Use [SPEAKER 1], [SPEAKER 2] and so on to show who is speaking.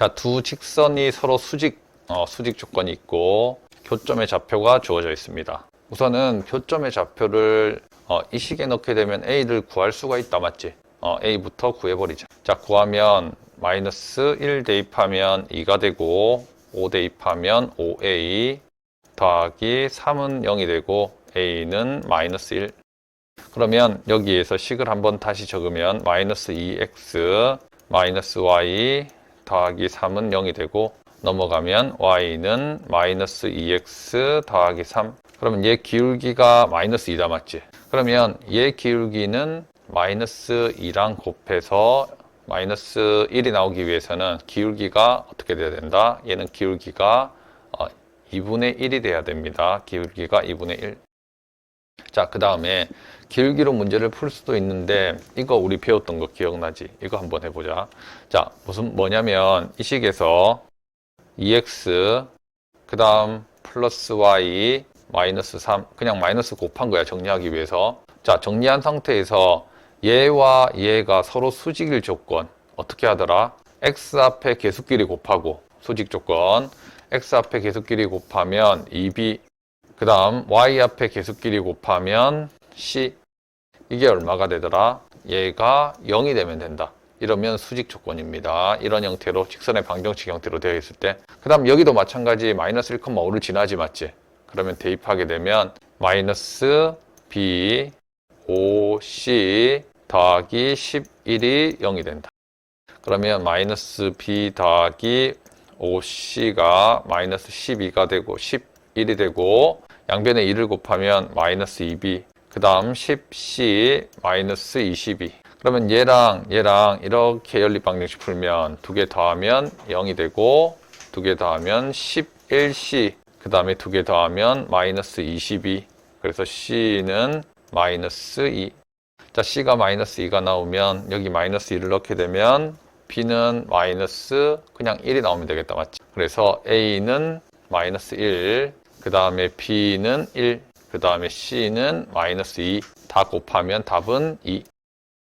[SPEAKER 1] 자, 두 직선이 서로 수직, 어, 수직 조건이 있고 교점의 좌표가 주어져 있습니다. 우선은 교점의 좌표를 어, 이 식에 넣게 되면 A를 구할 수가 있다, 맞지? 어, A부터 구해버리자. 자, 구하면 마이너스 1 대입하면 2가 되고 5 대입하면 5A 더하기 3은 0이 되고 A는 마이너스 1. 그러면 여기에서 식을 한번 다시 적으면 마이너스 2x 마이너스 y 더하기 3은 0이 되고 넘어가면 y는 마이너스 2x 더하기 3 그러면 얘 기울기가 마이너스 2다 맞지? 그러면 얘 기울기는 마이너스 2랑 곱해서 마이너스 1이 나오기 위해서는 기울기가 어떻게 돼야 된다? 얘는 기울기가 어, 2분의 1이 돼야 됩니다. 기울기가 2분의 1. 자, 그 다음에 기울기로 문제를 풀 수도 있는데 이거 우리 배웠던 거 기억나지? 이거 한번 해보자. 자, 무슨 뭐냐면 이 식에서 2x 그 다음 플러스 y 마이너스 3 그냥 마이너스 곱한 거야 정리하기 위해서 자 정리한 상태에서 얘와 얘가 서로 수직일 조건 어떻게 하더라? x 앞에 계수끼리 곱하고 수직 조건 x 앞에 계수끼리 곱하면 2b 그 다음 y 앞에 계수끼리 곱하면 c 이게 얼마가 되더라? 얘가 0이 되면 된다. 이러면 수직 조건입니다. 이런 형태로 직선의 방정식 형태로 되어 있을 때. 그 다음 여기도 마찬가지 마이너스 1,5를 지나지 맞지? 그러면 대입하게 되면 마이너스 b 5c 더하기 11이 0이 된다. 그러면 마이너스 b 더하기 5c가 마이너스 12가 되고 11이 되고 양변에 2를 곱하면 마이너스 2b 그 다음 10c 마이너스 22 그러면 얘랑 얘랑 이렇게 연립 방정식 풀면 두 개 더하면 0이 되고 두 개 더하면 11c 그 다음에 두 개 더하면 마이너스 22 그래서 c는 마이너스 2 자, C가 마이너스 2가 나오면 여기 마이너스 2를 넣게 되면 B는 마이너스 그냥 1이 나오면 되겠다. 맞지? 그래서 A는 마이너스 1, 그 다음에 B는 1, 그 다음에 C는 마이너스 2. 다 곱하면 답은 2.